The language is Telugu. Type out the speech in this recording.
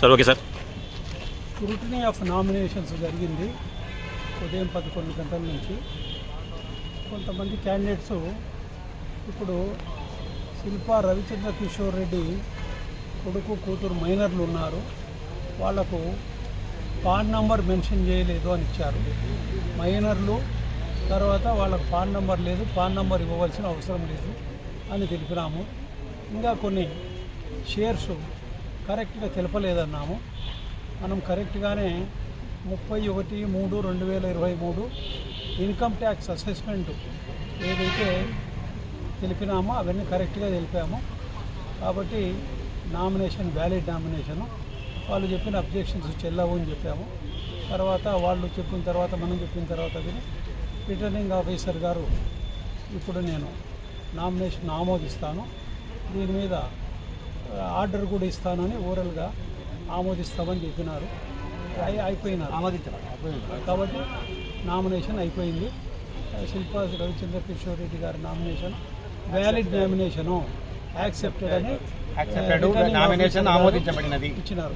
Sir okay sir. Scrutiny of nominations జరిగింది ఉదయం పదకొండు గంటల నుంచి. కొంతమంది క్యాండిడేట్స్ ఇప్పుడు శిల్పా రవిచంద్ర కిషోర్ రెడ్డి కొడుకు కూతురు మైనర్లు ఉన్నారు. వాళ్ళకు పాన్ నంబర్ మెన్షన్ చేయలేదు అని ఇచ్చారు. మైనర్లు తర్వాత వాళ్ళకు పాన్ నంబర్ లేదు పాన్ నంబర్ ఇవ్వవలసిన అవసరం లేదు అని తెలిపినాము. ఇంకా కొన్ని షేర్స్ కరెక్ట్గా తెలపలేదన్నాము. మనం కరెక్ట్గానే ముప్పై ఒకటి మూడు రెండు వేల ఇరవై మూడు ఇన్కమ్ ట్యాక్స్ అసెస్మెంట్ ఏదైతే తెలిపినామో అవన్నీ కరెక్ట్గా తెలిపాము. కాబట్టి నామినేషన్ వ్యాలిడ్ నామినేషను వాళ్ళు చెప్పిన అబ్జెక్షన్స్ చెల్లవు అని చెప్పాము. తర్వాత వాళ్ళు చెప్పిన తర్వాత మనం చెప్పిన తర్వాత విని రిటర్నింగ్ ఆఫీసర్ గారు ఇప్పుడు నేను నామినేషన్ ఆమోదిస్తాను. దీని మీద ఆర్డర్ కూడా ఇస్తానని ఓరల్గా ఆమోదిస్తామని చెప్పినారు. అయి- అయిపోయినారు. కాబట్టి నామినేషన్ అయిపోయింది. శిల్పా రవిచంద్ర కిషోర్ రెడ్డి గారి నామినేషన్ వ్యాలిడ్ నామినేషను యాక్సెప్టెడ్ అని నామినేషన్ ఆమోదించబడినది. ఇచ్చినారు.